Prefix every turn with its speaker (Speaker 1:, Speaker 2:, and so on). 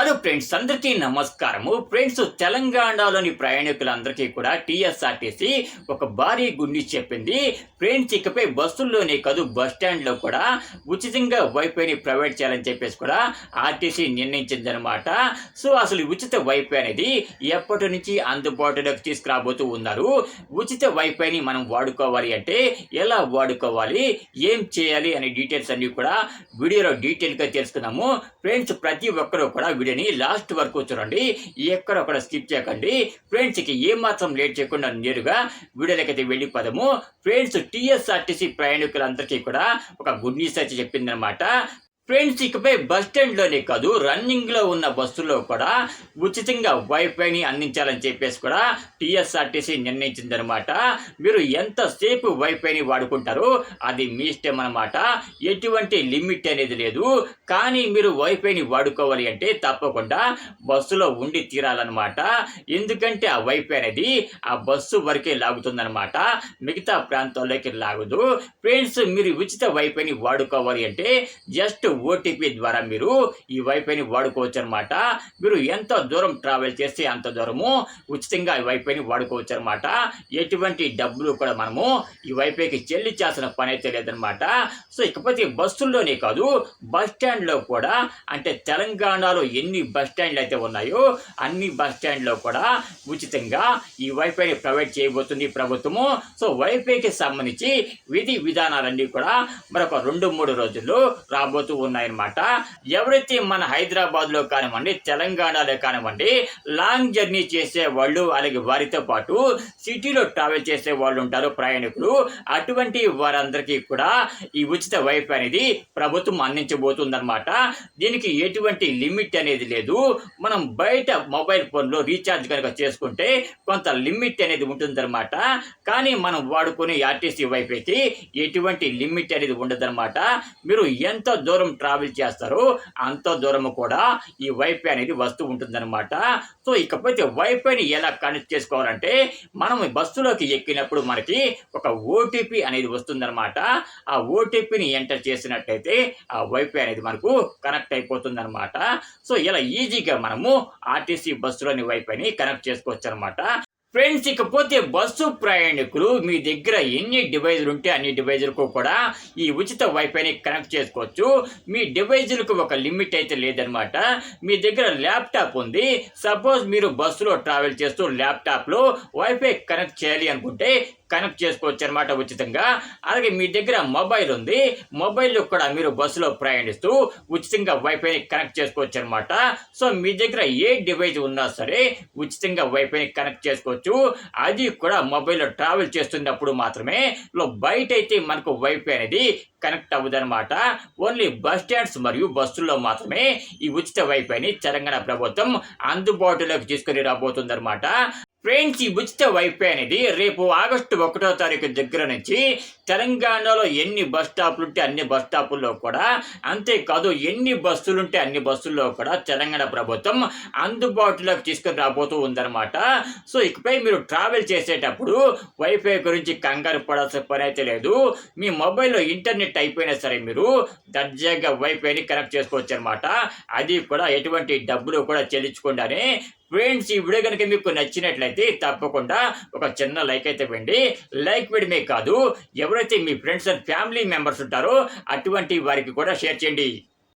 Speaker 1: Hello friends అందరికీ నమస్కారము. Friends తెలంగాణలోని ప్రయాణికులందరికీ కూడా టీఎస్ఆర్టీసీ ఒక భారీ గుండి చెప్పింది. ఫ్రెండ్స్ ఇకపై బస్సుల్లోనే కాదు బస్ స్టాండ్లో కూడా ఉచితంగా వైఫైని ప్రొవైడ్ చేయాలని చెప్పేసి కూడా ఆర్టీసీ నిర్ణయించిందనమాట సో అసలు ఉచిత వైఫై అనేది ఎప్పటి నుంచి అందుబాటులోకి తీసుకురాబోతూ ఉన్నారు? ఉచిత వైఫైని మనం వాడుకోవాలి అంటే ఎలా వాడుకోవాలి? ఏం చేయాలి? అనే డీటెయిల్స్ అన్నీ కూడా వీడియోలో డీటెయిల్గా తెలుసుకుందాము. ఫ్రెండ్స్ ప్రతి ఒక్కరూ కూడా వీడియోని లాస్ట్ వరకు చూడండి ఎక్కడొక్కడ స్కిప్ చేయకండి. ఫ్రెండ్స్ ఏమాత్రం లేట్ చేయకుండా నేరుగా వీడియోలకైతే వెళ్ళిపోదాము ఫ్రెండ్స్ టీఎస్ఆర్టీసీ ప్రయాణికులందరికీ కూడా ఒక గుడ్ న్యూస్ అయితే చెప్పిందనమాట ఫ్రెండ్స్ ఇకపై బస్ స్టాండ్లోనే కాదు రన్నింగ్లో ఉన్న బస్సుల్లో కూడా ఉచితంగా వైఫైని అందించాలని చెప్పేసి కూడా టీఎస్ఆర్టీసీ నిర్ణయించిందనమాట మీరు ఎంతసేపు వైఫైని వాడుకుంటారో అది మీ ఇష్టం అనమాట ఎటువంటి లిమిట్ అనేది లేదు. కానీ మీరు వైఫైని వాడుకోవాలి అంటే తప్పకుండా బస్సులో ఉండి తీరాలన్నమాట. ఎందుకంటే ఆ వైఫై అనేది ఆ బస్సు వరకే లాగుతుందనమాట మిగతా ప్రాంతాల్లోకి లాగదు. ఫ్రెండ్స్ మీరు ఉచిత వైఫైని వాడుకోవాలి అంటే జస్ట్ ఓటీపీ ద్వారా మీరు ఈ వైఫైని వాడుకోవచ్చు అనమాట మీరు ఎంత దూరం ట్రావెల్ చేస్తే అంత దూరము ఉచితంగా ఈ వైఫైని వాడుకోవచ్చు అనమాట ఎటువంటి డబ్బులు కూడా మనము ఈ వైఫైకి చెల్లించాల్సిన పని అయితే లేదనమాట సో ఇకపోతే బస్సుల్లోనే కాదు బస్ స్టాండ్లో కూడా అంటే తెలంగాణలో ఎన్ని బస్ స్టాండ్లు అయితే ఉన్నాయో అన్ని బస్ స్టాండ్లో కూడా ఉచితంగా ఈ వైఫైని ప్రొవైడ్ చేయబోతుంది ప్రభుత్వము. సో వైఫైకి సంబంధించి విధి విధానాలన్నీ కూడా మరొక రెండు మూడు రోజుల్లో రాబోతూ ఉన్నాయన్నమాట. ఎవరైతే మన హైదరాబాద్లో కానివ్వండి తెలంగాణలో కానివ్వండి లాంగ్ జర్నీ చేసే వాళ్ళు అలాగే వారితో పాటు సిటీలో ట్రావెల్ చేసే వాళ్ళు ఉంటారు ప్రయాణికులు. అటువంటి వారందరికీ కూడా ఈ ఉచిత వైఫై అనేది ప్రభుత్వం అందించబోతుందన్నమాట. దీనికి ఎటువంటి లిమిట్ అనేది లేదు. మనం బయట మొబైల్ ఫోన్లో రీఛార్జ్ కనుక చేసుకుంటే కొంత లిమిట్ అనేది ఉంటుందన్నమాట. కానీ మనం వాడుకునే ఆర్టీసీ వైఫైకి ఎటువంటి లిమిట్ అనేది ఉండదన్నమాట. మీరు ఎంత దూరం ట్రావెల్ చేస్తారో అంత దూరం కూడా ఈ వైఫై అనేది వస్తూ ఉంటుందన్నమాట. సో ఇకపోతే వైఫైని ఎలా కనెక్ట్ చేసుకోవాలంటే మనం బస్సులోకి ఎక్కినప్పుడు మనకి ఒక ఓటీపీ అనేది వస్తుందన్నమాట. ఆ ఓటీపీని ఎంటర్ చేసినట్టయితే ఆ వైఫై అనేది మనకు కనెక్ట్ అయిపోతుందన్నమాట. సో ఇలా ఈజీగా మనము ఆర్టీసీ బస్సులోని వైఫైని కనెక్ట్ చేసుకోవచ్చు అనమాట ఫ్రెండ్స్ ఇకపోతే బస్సు ప్రయాణికులు మీ దగ్గర ఎన్ని డివైజులు ఉంటే అన్ని డివైజులకు కూడా ఈ ఉచిత వైఫైని కనెక్ట్ చేసుకోవచ్చు. మీ డివైజులకు ఒక లిమిట్ అయితే లేదనమాట మీ దగ్గర ల్యాప్టాప్ ఉంది. సపోజ్ మీరు బస్సులో ట్రావెల్ చేస్తూ ల్యాప్టాప్లో వైఫై కనెక్ట్ చేయాలి అనుకుంటే కనెక్ట్ చేసుకోవచ్చు అనమాట ఉచితంగా. అలాగే మీ దగ్గర మొబైల్ ఉంది. మొబైల్లో కూడా మీరు బస్సులో ప్రయాణిస్తూ ఉచితంగా వైఫైని కనెక్ట్ చేసుకోవచ్చు అనమాట సో మీ దగ్గర ఏ డివైస్ ఉన్నా సరే ఉచితంగా వైఫైని కనెక్ట్ చేసుకోవచ్చు. అది కూడా మొబైల్లో ట్రావెల్ చేస్తున్నప్పుడు మాత్రమే. బయట అయితే మనకు వైఫై అనేది కనెక్ట్ అవ్వదనమాట ఓన్లీ బస్ స్టాండ్స్ మరియు బస్సుల్లో మాత్రమే ఈ ఉచిత వైఫైని తెలంగాణ ప్రభుత్వం అందుబాటులోకి తీసుకుని రాబోతుందన్నమాట. ఫ్రెండ్స్ ఈ ఉచిత వైఫై అనేది రేపు ఆగస్టు ఒకటో తారీఖు దగ్గర నుంచి తెలంగాణలో ఎన్ని బస్ స్టాపులు ఉంటే అన్ని బస్ స్టాపుల్లో కూడా అంతేకాదు ఎన్ని బస్సులు ఉంటే అన్ని బస్సుల్లో కూడా తెలంగాణ ప్రభుత్వం అందుబాటులోకి తీసుకుని రాబోతూ ఉందన్నమాట. సో ఇకపై మీరు ట్రావెల్ చేసేటప్పుడు వైఫై గురించి కంగారు పడాల్సిన పని అయితే లేదు. మీ మొబైల్లో ఇంటర్నెట్ అయిపోయినా సరే మీరు దర్జాగా వైఫైని కనెక్ట్ చేసుకోవచ్చు అనమాట అది కూడా ఎటువంటి డబ్బులు కూడా చెల్లించకుండానే ఫ్రెండ్స్ ఈ వీడియో కనుక మీకు నచ్చినట్లయితే తప్పకుండా ఒక చిన్న లైక్ అయితే ఇవ్వండి. లైక్ వేయడమే కాదు ఎవరైతే మీ ఫ్రెండ్స్ అండ్ ఫ్యామిలీ మెంబర్స్ ఉంటారో అటువంటి వారికి కూడా షేర్ చేయండి.